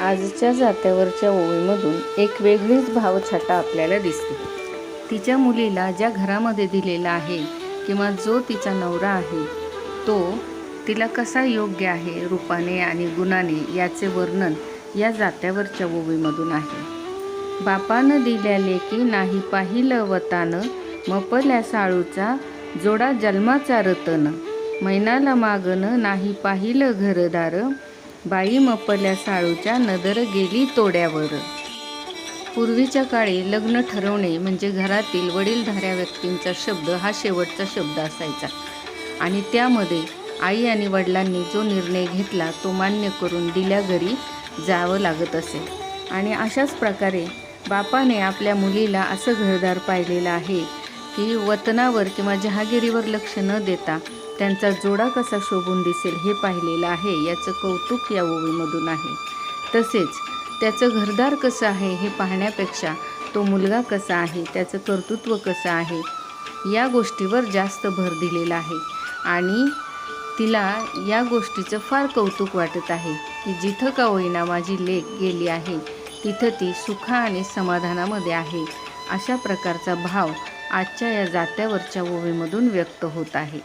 आजच्या जात्यावरच्या ओवीमधून एक वेगळीच भावछटा आपल्याला दिसते. तिच्या मुलीला ज्या घरामध्ये दिलेला आहे किंवा जो तिचा नवरा आहे तो तिला कसा योग्य आहे रूपाने आणि गुणाने याचे वर्णन या जात्यावरच्या ओवीमधून आहे. बापानं दिल्या लेकी नाही पाहिलं वतानं मपल्या साळूचा जोडा जन्माचा रतन मैनाला मागणं नाही पाहिलं घरदार बाई मपल्या साळूच्या नदर गेली तोड्यावर. पूर्वीच्या काळी लग्न ठरवणे म्हणजे घरातील वडीलधाऱ्या व्यक्तींचा शब्द हा शेवटचा शब्द असायचा. आणि त्यामध्ये आई आणि वडिलांनी जो निर्णय घेतला तो मान्य करून दिल्या घरी जावं लागत असे. आणि अशाच प्रकारे बापाने आपल्या मुलीला असं घरदार पाहिलेलं आहे की वतनावर किंवा जहागिरीवर लक्ष न देता त्यांचा जोडा कसा शोभून दिसेल हे पाहिलेलं आहे. याचं कौतुक या ओवीमधून आहे. तसेच त्याचं घरदार कसं आहे हे पाहण्यापेक्षा तो मुलगा कसा आहे त्याचं कर्तृत्व कसं आहे या गोष्टीवर जास्त भर दिलेला आहे. आणि तिला या गोष्टीचं फार कौतुक वाटत आहे की जिथं का होईना माझी लेख गेली आहे तिथं ती सुखा आणि समाधानामध्ये आहे अशा प्रकारचा भाव आजच्या या जात्यावरच्या ओवीमधून व्यक्त होत आहे.